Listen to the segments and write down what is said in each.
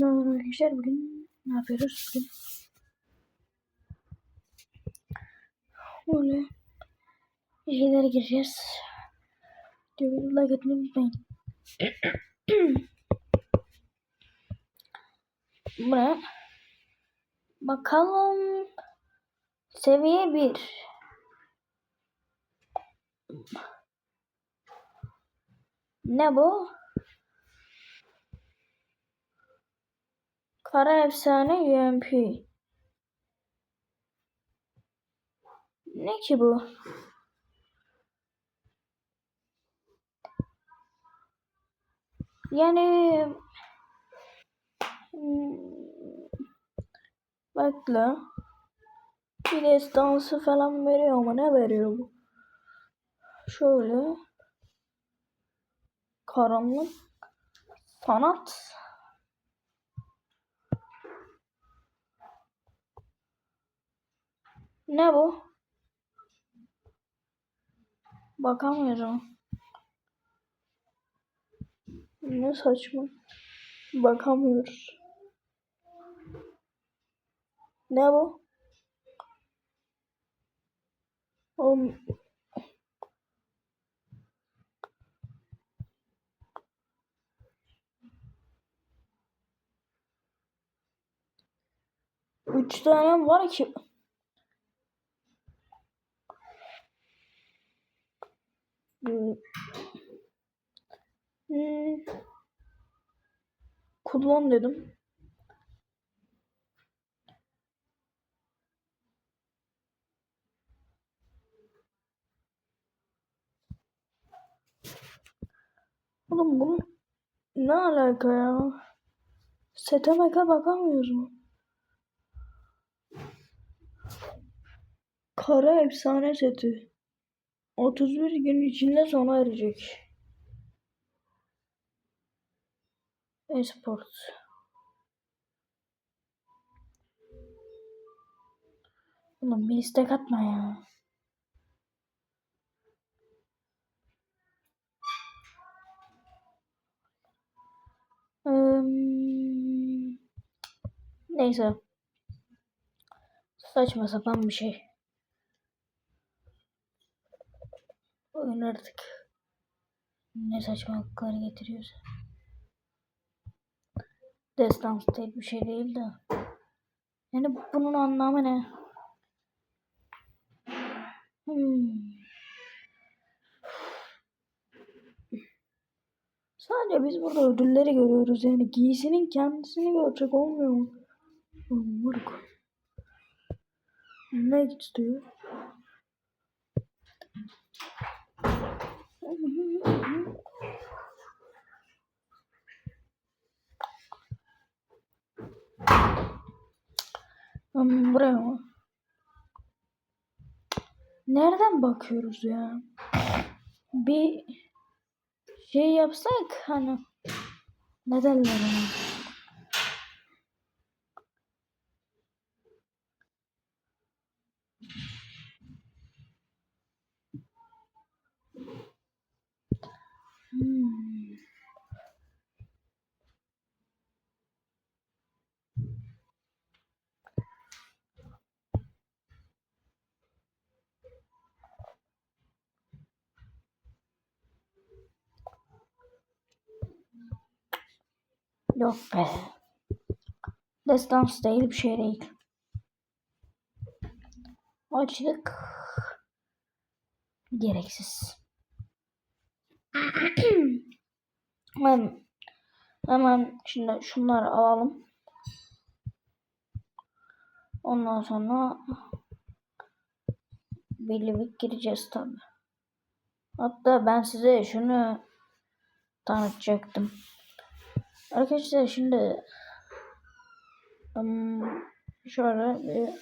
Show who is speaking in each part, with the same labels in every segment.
Speaker 1: Merhaba arkadaşlar. Bugün ne yapıyoruz? Bugün böyle şeylere gireceğiz. Like etmeyi unutmayın. Bu ne? Bakalım. Seviye 1. Ne bu? Kara efsane UMP. Ne ki bu? Yani hmm, bekle. Bir destansı falan veriyor ama ne veriyor bu? Şöyle karanlık sanat Ne bu? Bakamıyorum. Ne saçma. Bakamıyoruz. Ne bu? Oğlum. Üç tane var ki. Hmm. Kullan dedim. Oğlum bunun ne alaka ya? Sete meka bakamıyoruz mu? Kara efsane seti. 31 gün içinde sona erecek. Esport. Oğlum bir istek atma ya. Neyse. Saçma sapan bir şey. Oyun artık ne saçmalıklar getiriyorsa. Destans değil bir şey değil de. Yani bunun anlamı ne? Hmm. Sadece biz burada ödülleri görüyoruz yani giysinin kendisini görecek olmuyor mu? Moruk. Ne istiyor? Buraya? Nereden bakıyoruz ya? Bir şey yapsak hani ne derler? Hmm. Yok be. Destans değil bir şey değil. Açlık gereksiz. hemen hemen şimdi şunları alalım. Ondan sonra birlik gireceğiz tabi. Hatta ben size şunu tanıtacaktım. Arkadaşlar şimdi um, şöyle bir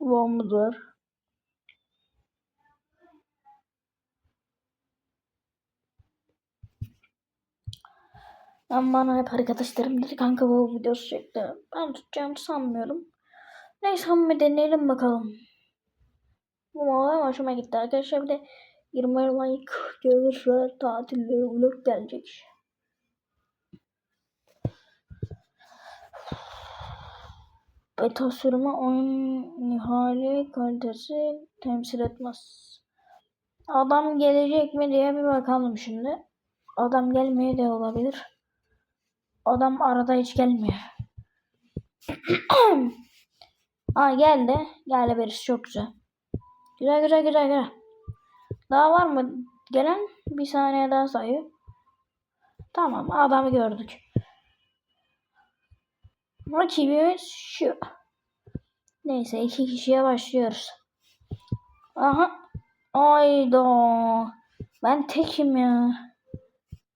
Speaker 1: bombamız. Ben bana hep arkadaşlarım dedi kanka bu videosu çekti. Ben tutacağımı sanmıyorum. Neyse ama deneyelim bakalım. Bu mağara hoşuma gitti arkadaşlar. Bir de 20 like gelirse tatilde vlog gelecek. Beta sürümü oyun nihai kalitesi temsil etmez. Adam gelecek mi diye bir bakalım şimdi. Adam gelmeye de olabilir. Adam arada hiç gelmiyor. Aa geldi. Geldi birisi çok güzel. Güzel güzel güzel güzel. Daha var mı gelen? Bir saniye daha sayıyor. Tamam adamı gördük. Rakibimiz şu. Neyse iki kişiye başlıyoruz. Aha. Ayda. Ben tekim ya.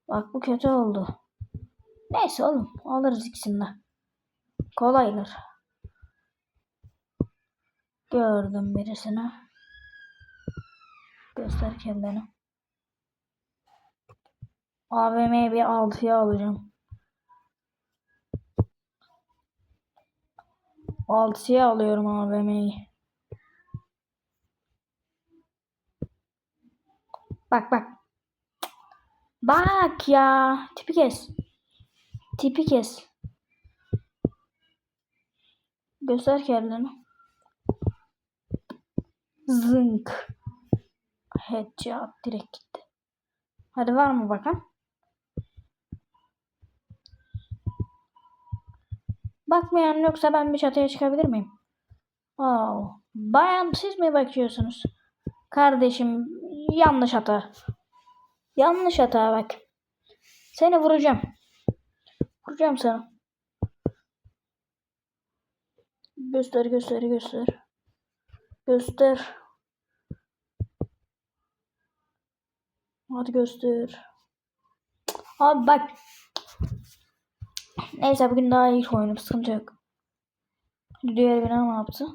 Speaker 1: Bak bu kötü oldu. Neyse oğlum alırız ikisini de. Kolaydır. Gördüm birisini. Göster kendini. AVM'yi bir 6'ya alacağım. 6'ya alıyorum AVM'yi. Bak bak. Bak ya. Tipi kes. Tipi kes. Göster kendini. Zınk. Headshot direkt gitti. Hadi var mı bakalım? Bakmayan yoksa ben bir çatıya çıkabilir miyim? Oh. Bayan siz mi bakıyorsunuz? Kardeşim yanlış hata. Yanlış hata bak. Seni vuracağım. Vuracağım sana. Göster göster göster. Göster. Hadi göster. Abi bak. Neyse bugün daha iyi oynadım. Sıkıntı yok. Diğer bina ne yaptı?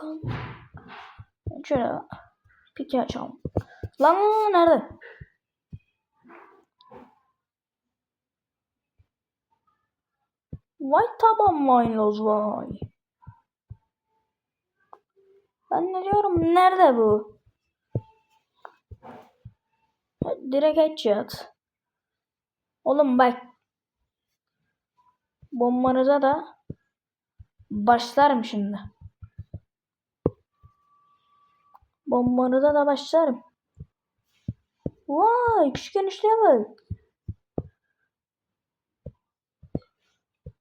Speaker 1: Bakalım. Şöyle piki açalım. Lan nerede? Vay tamam mayloz vay. Ben ne diyorum nerede bu? Direkt headshot. Oğlum bak. Bombanıza da başlarım şimdi. Bombanıza da başlarım. Vay küçük enişteye bak.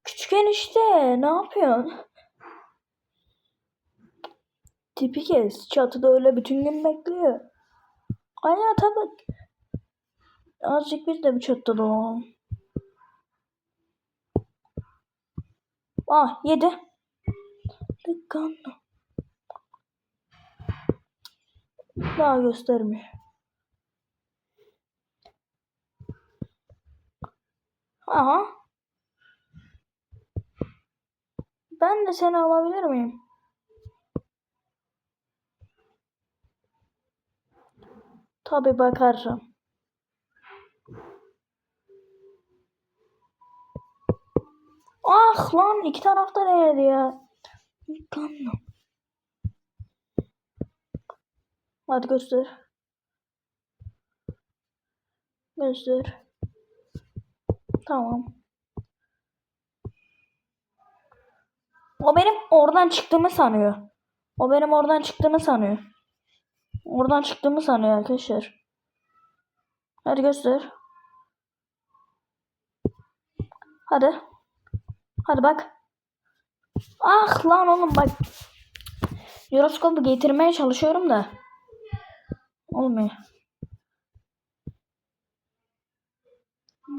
Speaker 1: Küçük enişte ne yapıyorsun? Tipi kes. Çatıda öyle bütün gün bekliyor. Hayata bak. Azıcık biz de bir çatıda dolanalım. Ah yedi. Dikkat. Daha göstermiyor. Aha. Ben de seni alabilir miyim? Tabi bakarım. Ah lan iki tarafta neydi ya? Kanlı. Hadi göster. Göster. Tamam. O benim oradan çıktığımı sanıyor. O benim oradan çıktığımı sanıyor. Oradan çıktığımı sanıyor arkadaşlar. Hadi göster. Hadi. Hadi bak. Ah lan oğlum bak. Gyroskopu getirmeye çalışıyorum da. Olmuyor.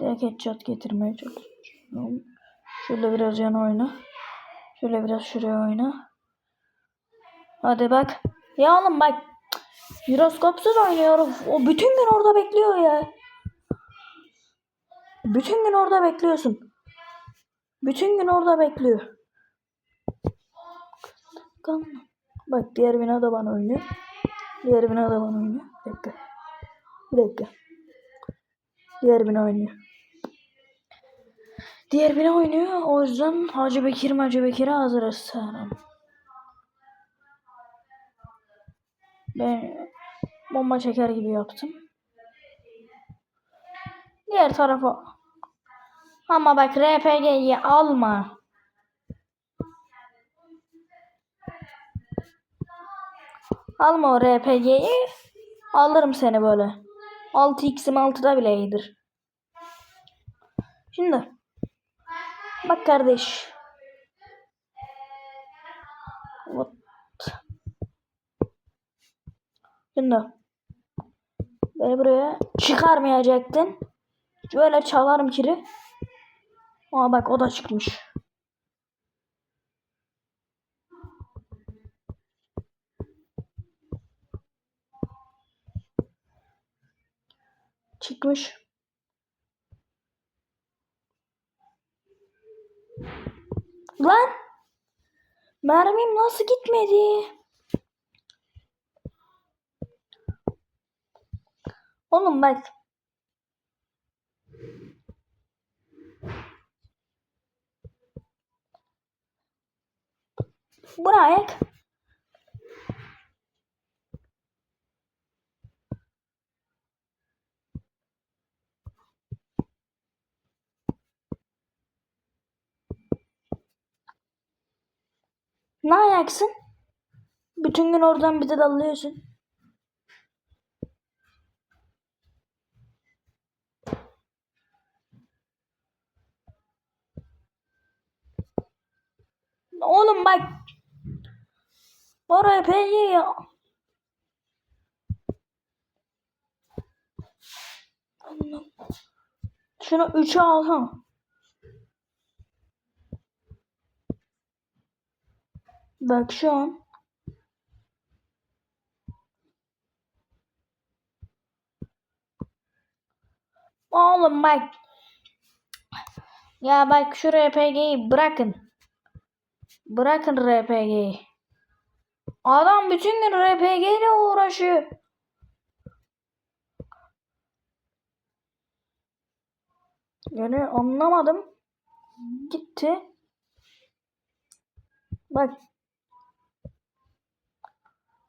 Speaker 1: Direkt headshot getirmeye çalışıyorum. Şöyle biraz yana oyna. Şöyle biraz şuraya oyna. Hadi bak. Ya oğlum bak. Gyroskopsuz oynuyorum. O bütün gün orada bekliyor ya. Bütün gün orada bekliyorsun. Bütün gün orada bekliyor. Bak diğer bina da bana oynuyor. Diğer bina da bana oynuyor. Bir dakika. Bir dakika. Diğer bina oynuyor. Diğer bina oynuyor. O yüzden Hacı Bekir Hacı Bekir'e hazırız sanırım. Ben bomba çeker gibi yaptım. Diğer tarafa. Ama bak RPG'yi alma. Alma o RPG'yi. Alırım seni böyle. 6x'im 6'da bile iyidir. Şimdi. Bak kardeş. What? Şimdi. Beni buraya çıkarmayacaktın. Böyle çalarım kiri. Aa bak o da çıkmış. Çıkmış. Lan! Mermim nasıl gitmedi? Oğlum bak. Bırak. Ne ayaksın? Bütün gün oradan bize dallıyorsun. Oğlum bak. Oraya ya. Şunu 3'e alsana. Bak şu an. Oğlum bak. Ya bak şu RPG'yi bırakın. Bırakın RPG'yi. Adam bütün gün RPG ile uğraşıyor. Yani anlamadım. Gitti. Bak.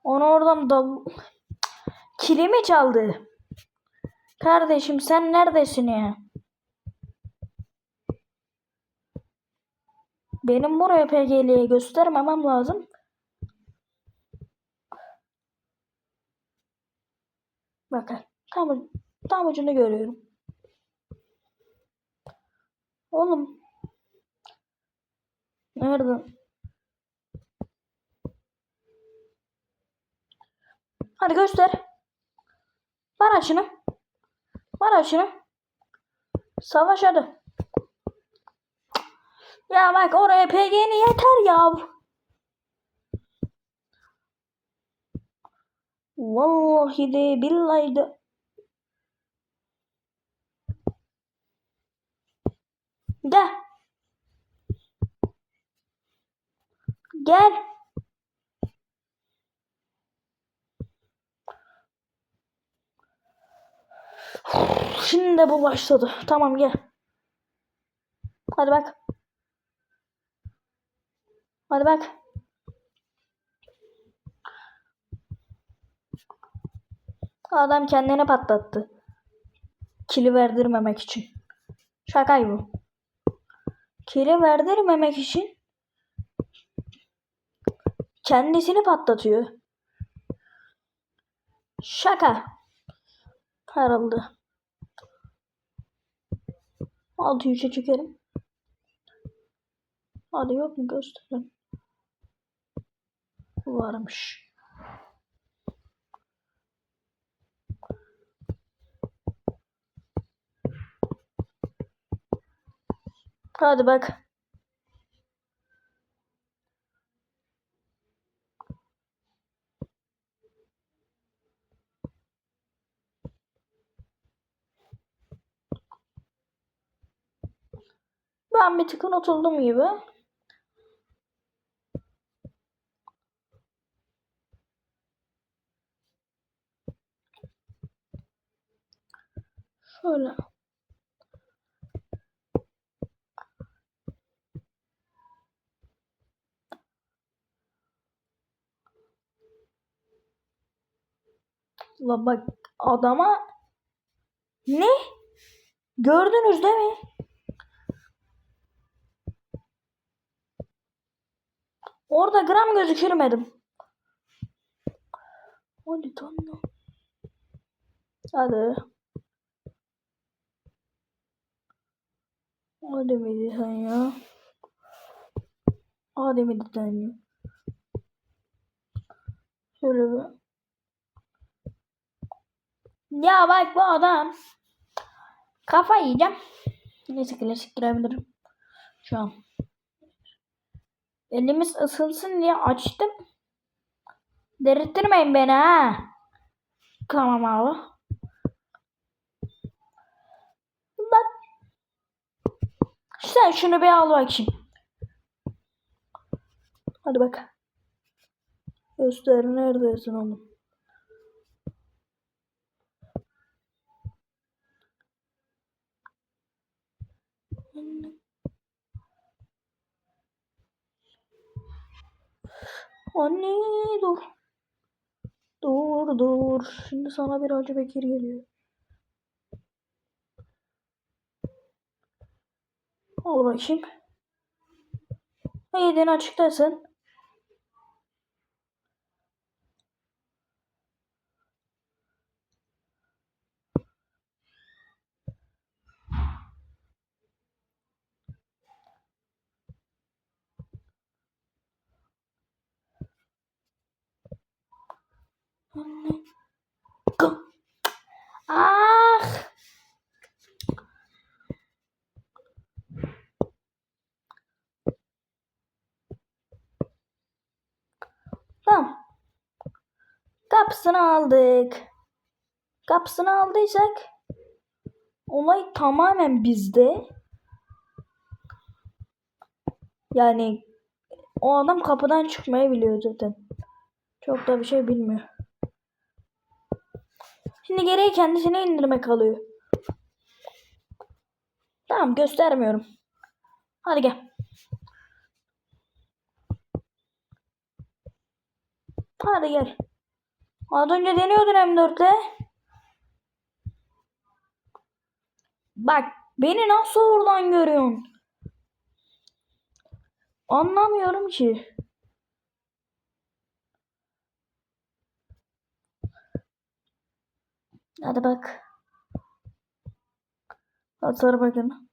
Speaker 1: Onu oradan dal... Kilimi çaldı. Kardeşim sen neredesin ya? Benim buraya PG'liye göstermemem lazım. Bakın tam, tam ucunu görüyorum. Oğlum. Nerede? Hadi göster. Var açını. Var açını. Savaş hadi. Ya bak oraya PG'ni yeter ya. Vallahi de billahi de. De. Gel. Şimdi bu başladı. Tamam gel. Hadi bak. Hadi bak. Adam kendini patlattı. Kili verdirmemek için. Şakay bu. Kili verdirmemek için kendisini patlatıyor. Şaka. Herhalde. 6 3'e çekerim. Hadi yok mu gösterelim. Varmış. Hadi bak. bir tıkın oturdum gibi. Şöyle. La bak adama ne? Gördünüz değil mi? Orada gram gözükürmedim. Hadi tamam. Hadi. Hadi miydi sen ya? Hadi miydi sen ya? Şöyle bir. Ya bak bu adam. Kafa yiyeceğim. Neyse klasik girebilirim. Şu an. Elimiz ısınsın diye açtım. Derittirmeyin beni ha. Tamam abi. Bak. Sen şunu bir al bakayım. Hadi bak. Göster neredesin oğlum? Anne dur. Dur dur. Şimdi sana bir Hacı Bekir geliyor. Al bakayım. Yedin açıktasın. Ah. Tamam. Kapısını aldık. Kapısını aldıysak olay tamamen bizde. Yani o adam kapıdan çıkmayı biliyor zaten. Çok da bir şey bilmiyor. Şimdi geriye kendisine indirme kalıyor. Tamam göstermiyorum. Hadi gel. Hadi gel. Az önce deniyordun M4'le. Bak beni nasıl oradan görüyorsun? Anlamıyorum ki. Hadi bak. Hasar bakın.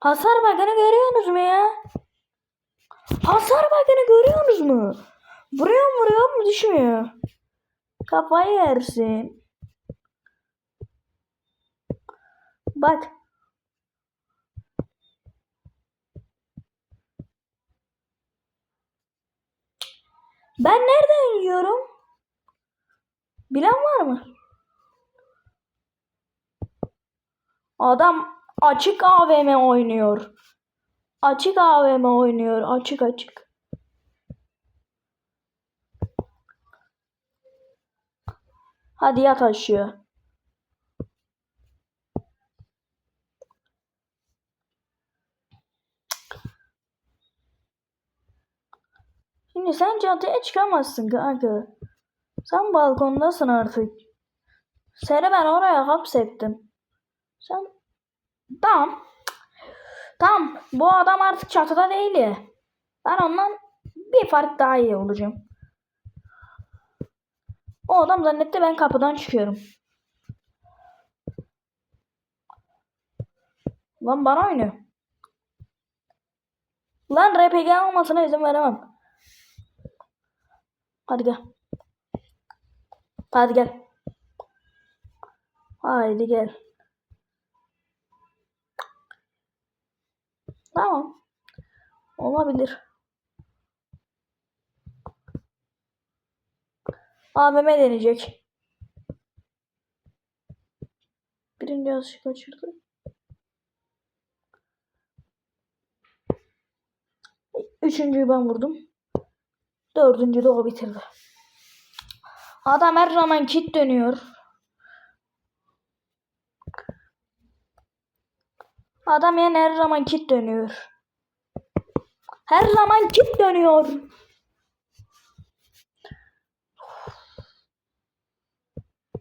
Speaker 1: Hasar bakını görüyorsunuz mu ya? Hasar bakını görüyorsunuz mu? Vuruyor vuruyor mu düşmüyor. Kafayı yersin. Bak. Ben nereden yiyorum? Bilen var mı? Adam açık AVM oynuyor. Açık AVM oynuyor. Açık açık. Hadi yat aşağı. Şimdi sen caddeye çıkamazsın kanka. Sen balkondasın artık. Seni ben oraya hapsettim. Sen... Tamam. Tamam. Bu adam artık çatıda değil. Ben ondan bir fark daha iyi olacağım. O adam zannetti ben kapıdan çıkıyorum. Lan bana oynuyor. Lan RPG almasına izin veremem. Hadi gel. Hadi gel. Haydi gel. Tamam. Olabilir. AVM deneyecek. Birinci yazışı kaçırdı. Üçüncüyü ben vurdum. Dördüncü de o bitirdi. Adam her zaman kit dönüyor. Adam yani her zaman kit dönüyor. Her zaman kit dönüyor.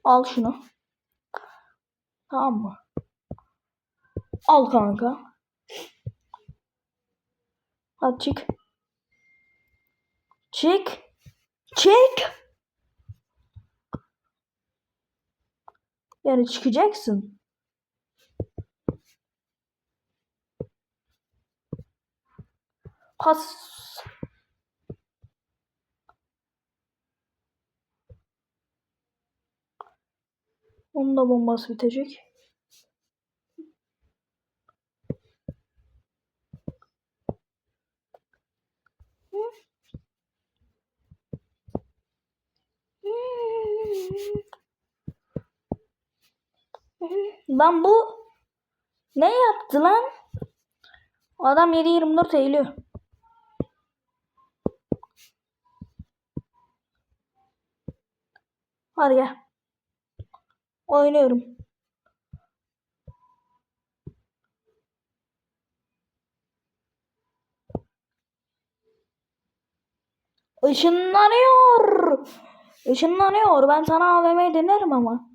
Speaker 1: Al şunu. Tamam mı? Al kanka. Hadi çık. Çık. Çık. Yani çıkacaksın. Pas. Onun da bombası bitecek. Lan bu ne yaptı lan? Adam 7-24 eğiliyor. Hadi gel. Oynuyorum. Işınlanıyor. Işınlanıyor. Ben sana AVM'yi denerim ama.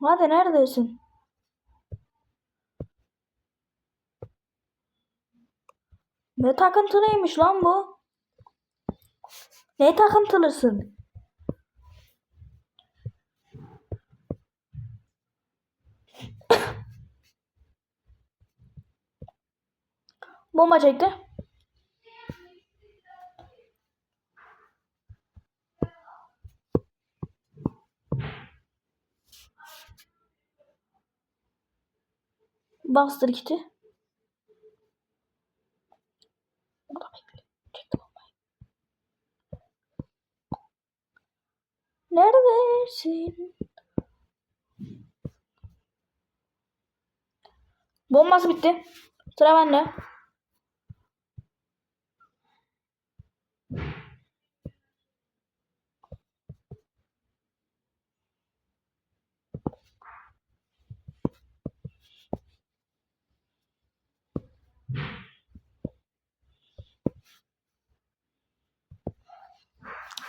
Speaker 1: Hadi neredesin? Ne takıntılıymış lan bu? Ne takıntılısın? Bomba çekti. Bastır kiti. Orada bekle. Çekti bombayı. Neredesin? Bombası bitti. Sıra bende.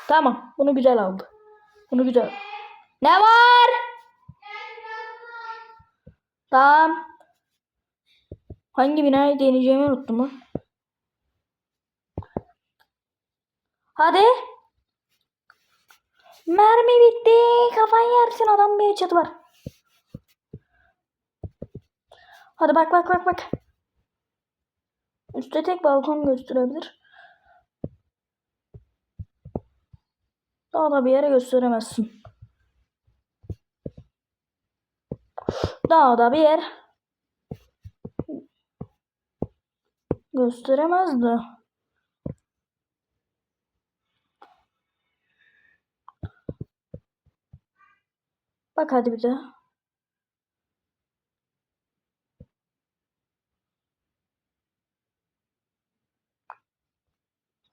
Speaker 1: Tamam. Bunu güzel aldı. Bunu güzel. Ne var? Tamam. Hangi binayı deneyeceğimi unuttum lan. Hadi. Mermi bitti. Kafayı yersin adam bir çatı var. Hadi bak bak bak bak. Üstte tek balkon gösterebilir. Daha da bir yere gösteremezsin. Daha da bir yer gösteremezdi. Bak hadi bir daha.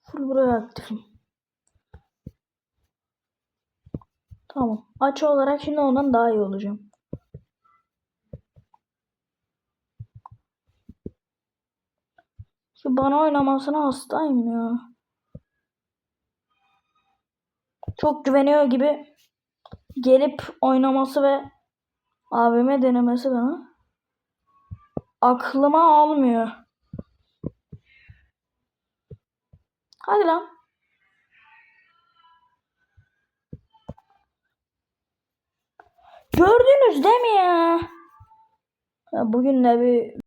Speaker 1: Full buraya aktifim. Tamam. Açı olarak şimdi ondan daha iyi olacağım. Şu bana oynamasına hastayım ya. Çok güveniyor gibi gelip oynaması ve AVM denemesi bana aklıma almıyor. Hadi lan. Gördünüz değil mi ya? ya bugün de bir